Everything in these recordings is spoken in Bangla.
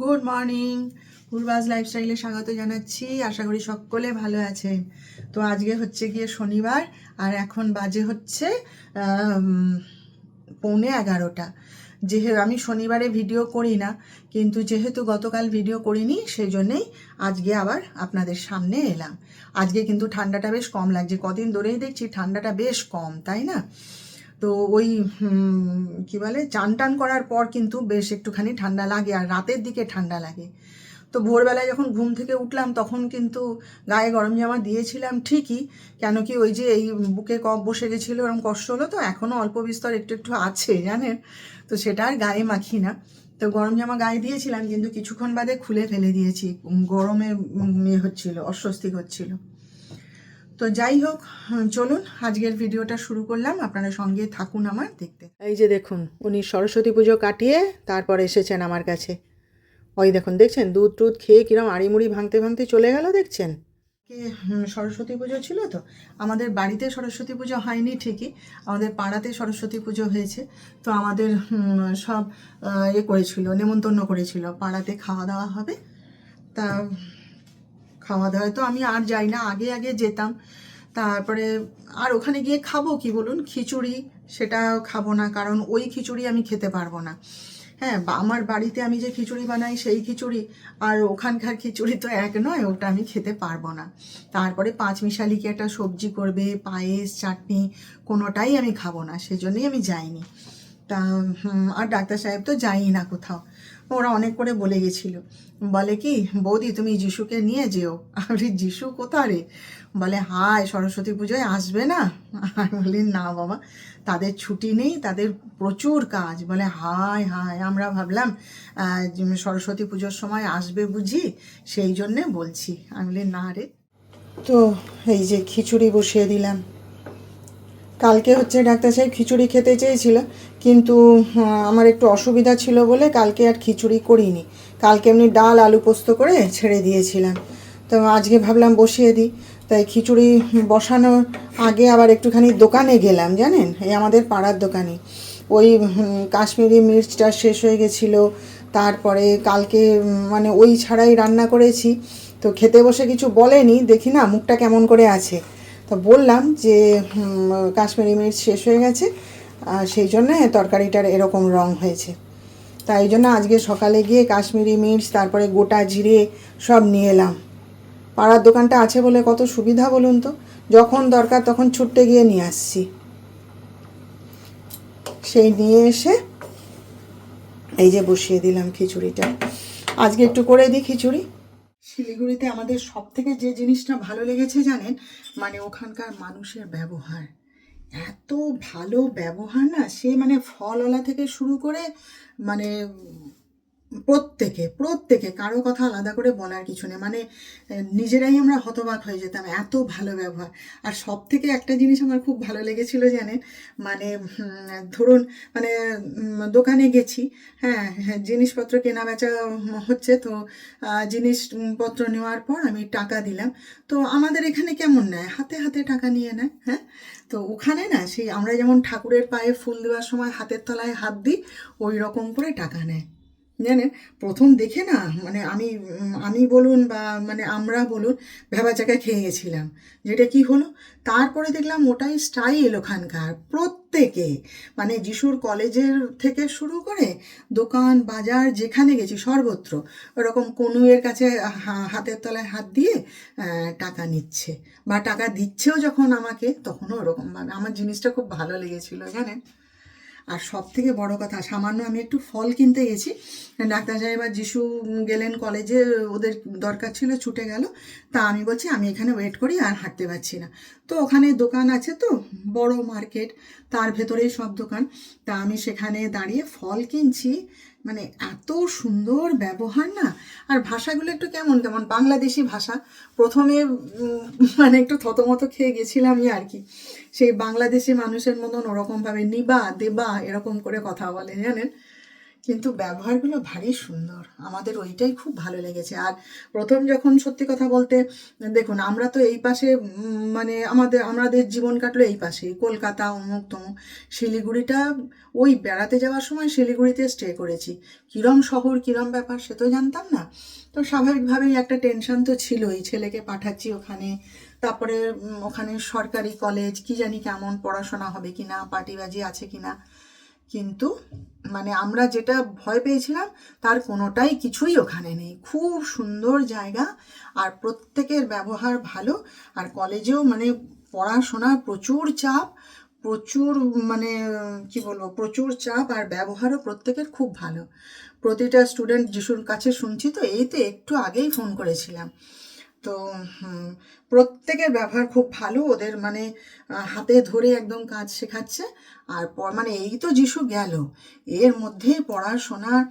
গুড মর্নিং পূর্বাজ লাইফস্টাইলে স্বাগত জানাচ্ছি। আশা করি সকলে ভালো আছেন। তো আজকে হচ্ছে গিয়ে শনিবার, আর এখন বাজে হচ্ছে পৌনে এগারোটা। যেহেতু আমি শনিবারে ভিডিও করি না, কিন্তু যেহেতু গতকাল ভিডিও করিনি সেই জন্যেই আজকে আবার আপনাদের সামনে এলাম। আজকে কিন্তু ঠান্ডাটা বেশ কম লাগছে। কদিন ধরেই দেখছি ঠান্ডাটা বেশ কম, তাই না? তো ওই কি বলে চান টান করার পর কিন্তু বেশ একটুখানি ঠান্ডা লাগে আর রাতের দিকে ঠান্ডা লাগে। তো ভোরবেলায় যখন ঘুম থেকে উঠলাম তখন কিন্তু গায়ে গরম জামা দিয়েছিলাম ঠিকই, কেন কি ওই যে এই বুকে কফ বসে গেছিল ওরকম কষ্ট হলো তো এখনও অল্প বিস্তর একটু একটু আছে জানেন, তো সেটা আর গায়ে মাখি না। তো গরম জামা গায়ে দিয়েছিলাম কিন্তু কিছুক্ষণ বাদে খুলে ফেলে দিয়েছি, গরমে ইয়ে হচ্ছিল, অস্বস্তি হচ্ছিল। তো যাই হোক চলুন আজকের ভিডিওটা শুরু করলাম। আপনারা সঙ্গে থাকুন আমার দেখতে। এই যে দেখুন উনি সরস্বতী পুজো কাটিয়ে তারপর এসেছেন আমার কাছে। ওই দেখুন দেখছেন? দুধ টুধ খেয়ে কিরম আড়িমুড়ি ভাঙতে ভাঙতে চলে গেল দেখছেন? কে সরস্বতী পুজো ছিল তো? আমাদের বাড়িতে সরস্বতী পুজো হয়নি ঠিকই আমাদের পাড়াতে সরস্বতী পুজো হয়েছে। তো আমাদের সব ইয়ে করেছিল নেমন্তন্ন করেছিল। পাড়াতে খাওয়া দাওয়া হবে। তা খাওয়া দাওয়ায় তো আমি আর যাই না, আগে আগে যেতাম। তারপরে আর ওখানে গিয়ে খাব কি বলুন? খিচুড়ি সেটা খাব না, কারণ ওই খিচুড়ি আমি খেতে পারব না। হ্যাঁ আমার বাড়িতে আমি যে খিচুড়ি বানাই সেই খিচুড়ি, আর ওখানকার খিচুড়ি তো এক নয়, ওটা আমি খেতে পারব না। তারপরে পাঁচ মিশালি কি একটা সবজি করবে, পায়েস, চাটনি, কোনোটাই আমি খাব না, সেজন্যই আমি যাইনি। তা আর ডাক্তার সাহেব তো যাই না কোথাও। ওরা অনেক করে বলে গেছিল। বলে কি, বৌদি, তুমি যিশুকে নিয়ে যেও। আমি যিশু কোথা রে বলে, হায়, সরস্বতী পুজোয় আসবে না? আমি বলি, না বাবা, তাদের ছুটি নেই, তাদের প্রচুর কাজ। বলে, হায় হায়, আমরা ভাবলাম সরস্বতী পুজোর সময় আসবে বুঝি, সেই জন্যে বলছি। আমি বলি, না রে। তো এই যে খিচুড়ি বসিয়ে দিলাম। কালকে হচ্ছে ডাক্তার সাহেব খিচুড়ি খেতে চেয়েছিল, কিন্তু আমার একটু অসুবিধা ছিল বলে কালকে আর খিচুড়ি করিনি। কালকে এমনি ডাল, আলু পোস্ত করে ছেড়ে দিয়েছিলাম। তো আজকে ভাবলাম বসিয়ে দিই। তাই খিচুড়ি বসানোর আগে আবার একটুখানি দোকানে গেলাম, জানেন? এই আমাদের পাড়ার দোকানে। ওই কাশ্মীরি মির্চটা শেষ হয়ে গেছিল। তারপরে কালকে মানে ওই ছাড়াই রান্না করেছি। তো খেতে বসে কিছু বলেনি, দেখি না মুখটা কেমন করে আছে। তো বললাম যে কাশ্মীরি মির্চ শেষ হয়ে গেছে, আর সেই জন্যে তরকারিটার এরকম রং হয়েছে। তাই জন্য আজকে সকালে গিয়ে কাশ্মীরি মির্চ, তারপরে গোটা জিরে সব নিয়ে এলাম। পাড়ার দোকানটা আছে বলে কত সুবিধা বলুন তো? যখন দরকার তখন ছুটতে গিয়ে নিয়ে আসছি। সেই নিয়ে এসে এই যে বসিয়ে দিলাম খিচুড়িটা। আজকে একটু করে দিই খিচুড়ি। শিলিগুড়িতে আমাদের সব থেকে যে জিনিসটা ভালো লেগেছে জানেন? মানে ওখানকার মানুষের ব্যবহার। এত ভালো ব্যবহার না? সে মানে ফলওয়ালা থেকে শুরু করে মানে প্রত্যেকে প্রত্যেকে, কারও কথা আলাদা করে বলার কিছু নেই। মানে নিজেরাই আমরা হতবাক হয়ে যেতাম এত ভালো ব্যবহার। আর সব থেকে একটা জিনিস আমার খুব ভালো লেগেছিল জানেন? মানে ধরুন মানে দোকানে গেছি হ্যাঁ হ্যাঁ জিনিসপত্র কেনা বেচা হচ্ছে তো জিনিসপত্র নেওয়ার পর আমি টাকা দিলাম। তো আমাদের এখানে কেমন নেয়? হাতে হাতে টাকা নিয়ে নেয় হ্যাঁ? তো ওখানে না, সেই আমরা যেমন ঠাকুরের পায়ে ফুল দেওয়ার সময় হাতের তলায় হাত দিই ওই রকম করে টাকা নেয়। জানেন? প্রথম দেখে না মানে আমি আমি বলুন বা মানে আমরা বলুন ভেবাচাকা খেয়ে গেছিলাম। যেটা কি হলো? তারপরে দেখলাম ওটাই স্টাইল ওখানকার, প্রত্যেকে। মানে যিশুর কলেজের থেকে শুরু করে দোকান, বাজার, যেখানে গেছি, সর্বত্র। ওরকম কনুয়ের কাছে হাতের তলায় হাত দিয়ে টাকা নিচ্ছে। বা টাকা দিচ্ছেও যখন আমাকে, তখনও ওরকমভাবে আমার জিনিসটা খুব ভালো লেগেছিলো, জানেন? আর সব থেকে বড় কথা, সামান্য আমি একটু ফল কিনতে গেছি। ডাক্তার সাহেব আর যিশু গেলেন কলেজে, ওদের দরকার ছিল, ছুটে গেল। তা আমি বলছি, আমি এখানে ওয়েট করি আর হাঁটতে পারছি না। তো ওখানে দোকান আছে তো, বড় মার্কেট তার ভেতরেই সব দোকান। তা আমি সেখানে দাঁড়িয়ে ফল কিনছি। মানে এত সুন্দর ব্যবহার না? আর ভাষাগুলো একটু কেমন কেমন? বাংলাদেশি ভাষা। প্রথমে মানে একটু থতমত খেয়ে গেছিলামই আর কি। সেই বাংলাদেশি মানুষের মতন ওরকমভাবে নিবা, দেবা, এরকম করে কথা বলে, জানেন? কিন্তু ব্যবহারগুলো ভারী সুন্দর। আমাদের ওইটাই খুব ভালো লেগেছে। আর প্রথম যখন সত্যি কথা বলতে, দেখুন, আমরা তো এই পাশে মানে আমাদের আমাদের জীবন কাটলো এই পাশে। কলকাতা, অমুক, তমুক। শিলিগুড়িটা, ওই বেড়াতে যাওয়ার সময় শিলিগুড়িতে স্টে করেছি। কিরম শহর, কিরম ব্যাপার, সে তো জানতাম না। তো স্বাভাবিকভাবেই একটা টেনশন তো ছিলই। ছেলেকে পাঠাচ্ছি ওখানে তারপরে ওখানে সরকারি কলেজ কি জানি কেমন পড়াশোনা হবে কি না পার্টিবাজি আছে কি না কিন্তু মানে আমরা যেটা ভয় পেয়েছিলাম, তার কোনোটাই কিছুই ওখানে নেই। খুব সুন্দর জায়গা, আর প্রত্যেকের ব্যবহার ভালো। আর কলেজেও মানে পড়াশোনার প্রচুর চাপ, প্রচুর মানে কি বলব, প্রচুর চাপ, আর ব্যবহারও প্রত্যেকের খুব ভালো। প্রতিটা স্টুডেন্ট যিশুর কাছে শুনছি তো এই তো একটু আগেই ফোন করেছিলাম। তো প্রত্যেকের ব্যবহার খুব ভালো, ওদের মানে হাতে ধরে একদম কাজ শেখাচ্ছে। আর মানে এই তো যিশু গেল, এর মধ্যে পড়াশোনার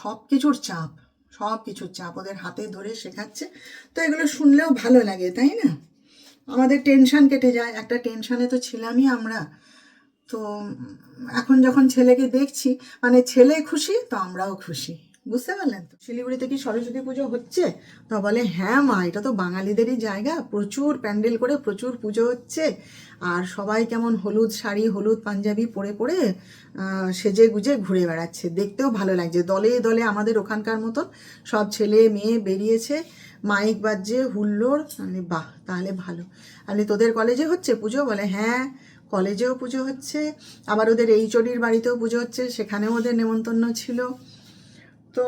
সব কিছুর চাপ, সব কিছুর চাপ ওদের হাতে ধরে শেখাচ্ছে। তো এগুলো শুনলেও ভালো লাগে, তাই না? আমাদের টেনশন কেটে যায়, একটা টেনশানে তো ছিলামই আমরা। তো, এখন যখন ছেলেকে দেখছি মানে ছেলে খুশি তো আমরাও খুশি। বুঝতে পারলেন তো? শিলিগুড়িতে কি সরস্বতী পুজো হচ্ছে? তো বলে হ্যাঁ মা, এটা তো বাঙালিদেরই জায়গা। প্রচুর প্যান্ডেল করে প্রচুর পুজো হচ্ছে। আর সবাই কেমন হলুদ শাড়ি, হলুদ পাঞ্জাবি পরে পরে সেজে গুজে ঘুরে বেড়াচ্ছে। দেখতেও ভালো লাগছে। দলে দলে আমাদের ওখানকার মতন সব ছেলে মেয়ে বেরিয়েছে। মাইক বাজছে, হুল্লোড়। মানে বাহ, তাহলে ভালো। আমি তোদের কলেজে হচ্ছে পুজো? বলে হ্যাঁ কলেজেও পুজো হচ্ছে। আবার ওদের এইচওডির বাড়িতেও পুজো হচ্ছে। সেখানেও ওদের নেমন্তন্ন ছিল। তো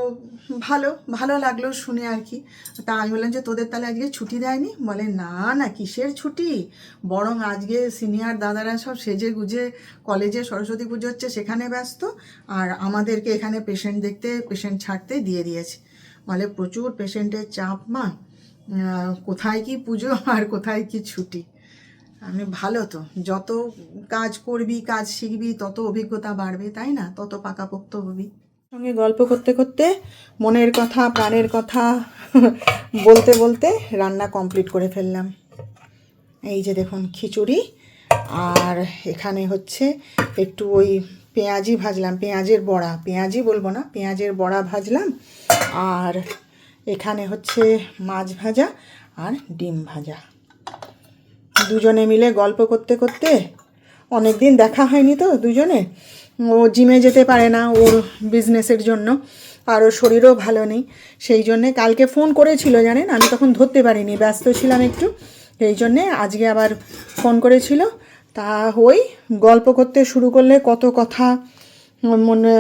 ভালো ভালো লাগল শুনে আর কি। তা আমি বললাম যে তোদের তাহলে আজকে ছুটি দেয়নি? বলে, না না, কিসের ছুটি? বরং আজকে সিনিয়র দাদারা সব সেজে গুজে কলেজে সরস্বতী পুজো হচ্ছে, সেখানে ব্যস্ত। আর আমাদেরকে এখানে পেশেন্ট দেখতে পেশেন্ট ছাড়তে দিয়ে দিয়েছে। বলে, প্রচুর পেশেন্টের চাপ মা। কোথায় কি পুজো আর কোথায় কি ছুটি? আমি, ভালো তো, যত কাজ করবি, কাজ শিখবি, তত অভিজ্ঞতা বাড়বে, তাই না? তত পাকাপোক্ত হবি। সঙ্গে গল্প করতে করতে মনের কথা, প্রাণের কথা বলতে বলতে রান্না কমপ্লিট করে ফেললাম। এই যে দেখুন খিচুড়ি, আর এখানে হচ্ছে একটু ওই পেঁয়াজি ভাজলাম, পেঁয়াজের বড়া। পেঁয়াজি বলব না, পেঁয়াজের বড়া ভাজলাম, আর এখানে হচ্ছে মাছ ভাজা আর ডিম ভাজা। দুজনে মিলে গল্প করতে করতে অনেক দিন দেখা হয়নি তো দুজনে ও জিমে যেতে পারে না ওর বিজনেসের জন্য, আর ওর শরীরও ভালো নেই। সেই জন্যে কালকে ফোন করেছিল, জানেন? আমি তখন ধরতে পারিনি, ব্যস্ত ছিলাম একটু। এই জন্যে আজকে আবার ফোন করেছিল। তা ওই গল্প করতে শুরু করলে কত কথা মনে,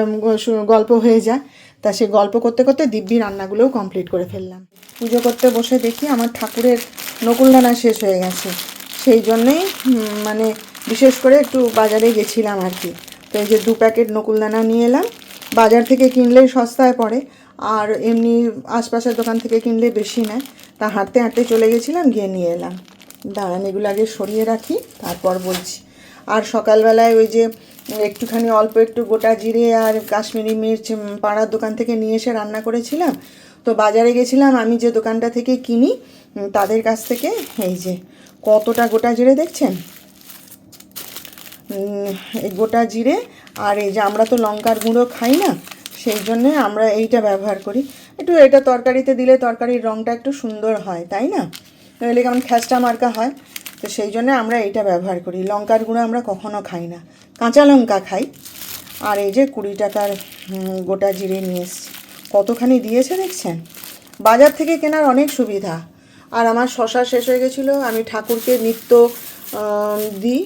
গল্প হয়ে যায়। তা সে গল্প করতে করতে দিব্যি রান্নাগুলোও কমপ্লিট করে ফেললাম। পুজো করতে বসে দেখি আমার ঠাকুরের নকুলদানা শেষ হয়ে গেছে। সেই জন্যেই মানে বিশেষ করে একটু বাজারে গেছিলাম আর কি। তো এই যে দু প্যাকেট নকুলদানা নিয়ে এলাম। বাজার থেকে কিনলে সস্তায় পড়ে। আর এমনি আশপাশের দোকান থেকে কিনলে বেশি নেয় তা হাঁটতে হাঁটতে চলে গেছিলাম, গিয়ে নিয়ে এলাম। দাঁড়ান, এগুলো আগে সরিয়ে রাখি, তারপর বলছি। আর সকালবেলায় ওই যে একটুখানি অল্প একটু গোটা জিরে আর কাশ্মীরি মির্চ পাড়ার দোকান থেকে নিয়ে এসে রান্না করেছিলাম। তো বাজারে গেছিলাম, আমি যে দোকানটা থেকে কিনি তাদের কাছ থেকে, এই যে কতটা গোটা জিরে দেখছেন? গোটা জিরে আর এই যে আমরা তো লঙ্কার গুঁড়ো খাই না, সেই জন্যে আমরা এইটা ব্যবহার করি। একটু এটা তরকারিতে দিলে তরকারির রঙটা একটু সুন্দর হয়, তাই না? নইলে কেমন খ্যাসটা মার্কা হয়। তো সেই জন্য আমরা এইটা ব্যবহার করি। লঙ্কার গুঁড়ো আমরা কখনো খাই না। কাঁচা লঙ্কা খাই। আর এই যে কুড়ি টাকার গোটা জিরে নিয়ে এসছি। কতখানি দিয়েছে দেখছেন? বাজার থেকে কেনার অনেক সুবিধা। আর আমার শশা শেষ হয়ে গেছিল। আমি ঠাকুরকে নিত্য দিই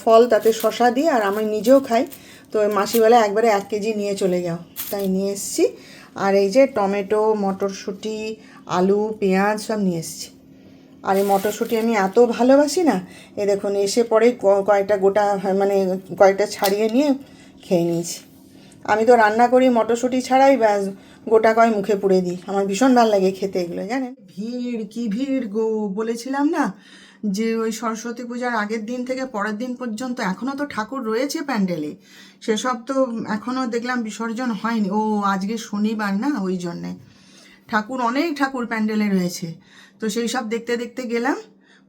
ফল তাতে শশা দিই আর আমি নিজেও খাই। তো মাসিবেলা একবারে এক কেজি নিয়ে চলে যাও। তাই নিয়ে এসেছি। আর এই যে টমেটো, মটরশুঁটি, আলু, পেঁয়াজ সব নিয়ে এসেছি। আর এই মটরশুঁটি আমি এত ভালোবাসি না, এ দেখুন এসে পরেই কয়েকটা গোটা মানে কয়েকটা ছাড়িয়ে নিয়ে খেয়ে নিয়েছি। আমি তো রান্না করি মটরশুঁটি ছাড়াই, ব্যাস গোটা কয় মুখে পুড়ে দিই। আমার ভীষণ ভালো লাগে খেতে এগুলো, জানেন? ভিড় কি ভিড় গো? বলেছিলাম না যে ওই সরস্বতী পূজার আগের দিন থেকে পরের দিন পর্যন্ত এখনও তো ঠাকুর রয়েছে প্যান্ডেলে। সেসব তো এখনও দেখলাম বিসর্জন হয়নি। ও, আজকে শনিবার না ওই জন্যে। ঠাকুর, অনেক ঠাকুর প্যান্ডেলে রয়েছে। তো সেই সব দেখতে দেখতে গেলাম,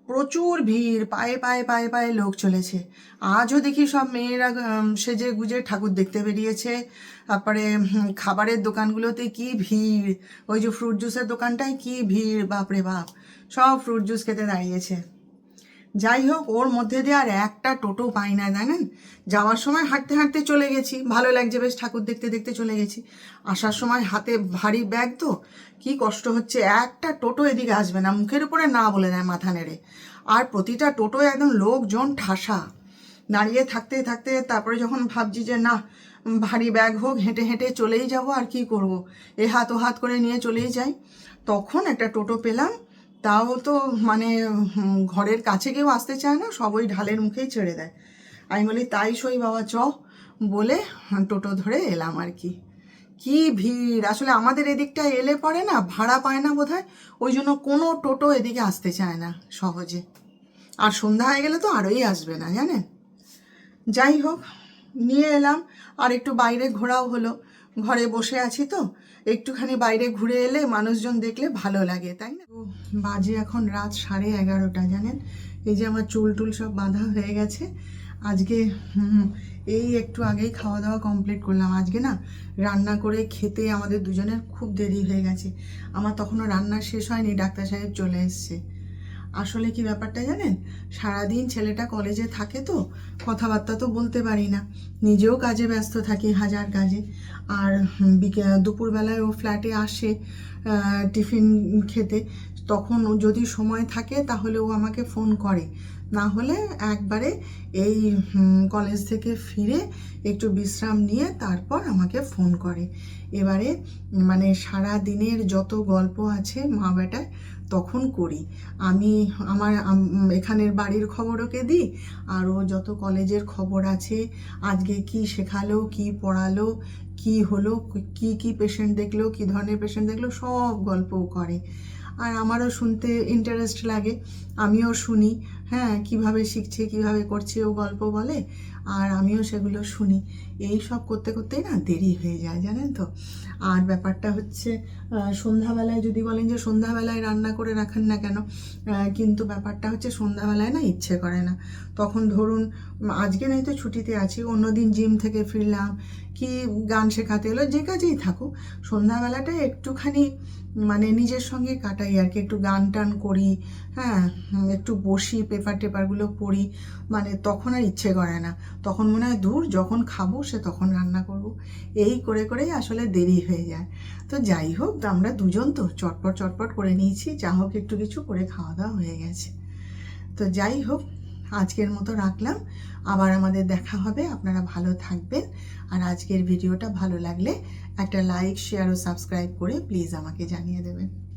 প্রচুর ভিড়, পায়ে পায়ে পায়ে পায়ে লোক চলেছে। আজও দেখি সব মেয়েরা সেজে গুজে ঠাকুর দেখতে বেরিয়েছে। তারপরে খাবারের দোকানগুলোতে কি ভিড়, ওই যে ফ্রুট জুসের দোকানটায় কি ভিড়, বাপরে বাপ। সব ফ্রুট জুস খেতে দাঁড়িয়েছে। যাই হোক, ওর মধ্যে দিয়ে আর একটা টোটো পাই না, জানেন? যাওয়ার সময় হাঁটতে হাঁটতে চলে গেছি। ভালো লাগছে বেশ ঠাকুর দেখতে দেখতে চলে গেছি। আসার সময় হাতে ভারী ব্যাগ তো। কি কষ্ট হচ্ছে, একটা টোটো এদিকে আসবে না, মুখের উপরে না বলে দেয়, মাথা নেড়ে। আর প্রতিটা টোটো একদম লোকজন ঠাসা। দাঁড়িয়ে থাকতে থাকতে তারপরে যখন ভাবছি যে, না, ভারী ব্যাগ হোক, হেঁটে হেঁটে চলেই যাব, আর কি করব? এ হাত ও হাত করে নিয়ে চলেই যাই। তখন একটা টোটো পেলাম। তাও তো মানে ঘরের কাছে কেউ আসতে চায় না, সব ওই ঢালের মুখেই ছেড়ে দেয়। আমি বলি, তাই সই বাবা, চ। বলে টোটো ধরে এলাম আর কি। কি ভিড়! আসলে আমাদের এদিকটা এলে পরে না, ভাড়া পায় না বোধহয়, ওই জন্য কোনো টোটো এদিকে আসতে চায় না সহজে। আর সন্ধ্যা হয়ে গেলে তো আরোই আসবে না, জানেন? যাই হোক, নিয়ে এলাম। আর একটু বাইরে ঘোরাও হলো। ঘরে বসে আছি তো একটুখানি বাইরে ঘুরে এলে মানুষজন দেখলে ভালো লাগে, তাই না? বাজে এখন রাত সাড়ে এগারোটা, জানেন? এই যে আমার চুল টুল সব বাঁধা হয়ে গেছে। আজকে এই একটু আগেই খাওয়া দাওয়া কমপ্লিট করলাম। আজকে না রান্না করে খেতে আমাদের দুজনের খুব দেরি হয়ে গেছে। আমার তখনও রান্না শেষ হয়নি, ডাক্তার সাহেব চলে এসছে। আসলে কি ব্যাপারটা জানেন? সারাদিন ছেলেটা কলেজে থাকে তো, কথাবার্তা তো বলতে পারি না। নিজেও কাজে ব্যস্ত থাকি হাজার কাজে। আর দুপুরবেলায় ও ফ্ল্যাটে আসে টিফিন খেতে। তখন যদি সময় থাকে তাহলে ও আমাকে ফোন করে। না হলে একবারে এই কলেজ থেকে ফিরে একটু বিশ্রাম নিয়ে তারপর আমাকে ফোন করে। এবারে মানে সারা দিনের যত গল্প আছে মা বেটায় তখন করি। আমি আমার এখানের বাড়ির খবর ওকে দিই আরও যত কলেজের খবর আছে, আজকে কি শেখালো, কি পড়ালো, কি হলো, কি কি পেশেন্ট দেখল, কি ধরনের পেশেন্ট দেখল, সব গল্প ও করে। আর আমারও শুনতে ইন্টারেস্ট লাগে, আমিও শুনি হ্যাঁ কীভাবে শিখছে, কীভাবে করছে, ও গল্প বলে, আর আমিও সেগুলো শুনি। এই সব করতে, করতেই না দেরি হয়ে যায়, জানেন তো? আর ব্যাপারটা হচ্ছে সন্ধ্যাবেলায় যদি বলেন যে সন্ধ্যাবেলায় রান্না করে রাখেন না কেন কিন্তু ব্যাপারটা হচ্ছে সন্ধ্যাবেলায় না ইচ্ছে করে না। তখন ধরুন আজকে নাই তো ছুটিতে আছি, অন্যদিন জিম থেকে ফিরলাম, কি গান শেখাতে এলো, যে কাজেই থাকুক। সন্ধ্যাবেলাটা একটুখানি মানে নিজের সঙ্গে কাটাই আর কি, একটু গান টান করি হ্যাঁ একটু বসি, পেপার টেপারগুলো পড়ি মানে তখন আর ইচ্ছে করে না। তখন মনে হয় দূর যখন খাব সে তখন রান্না করব। এই করে করেই আসলে দেরি হয়ে যায়। তো যাই হোক, তো আমরা দুজন তো চটপট চটপট করে নিয়েছি। যা হোক, একটু কিছু করে খাওয়া দাওয়া হয়ে গেছে। তো যাই হোক, আজকের মতো রাখলাম। আবার আমাদের দেখা হবে। আপনারা ভালো থাকবেন। আর আজকের ভিডিওটা ভালো লাগলে একটা লাইক, শেয়ার ও সাবস্ক্রাইব করে প্লিজ আমাকে জানিয়ে দেবেন।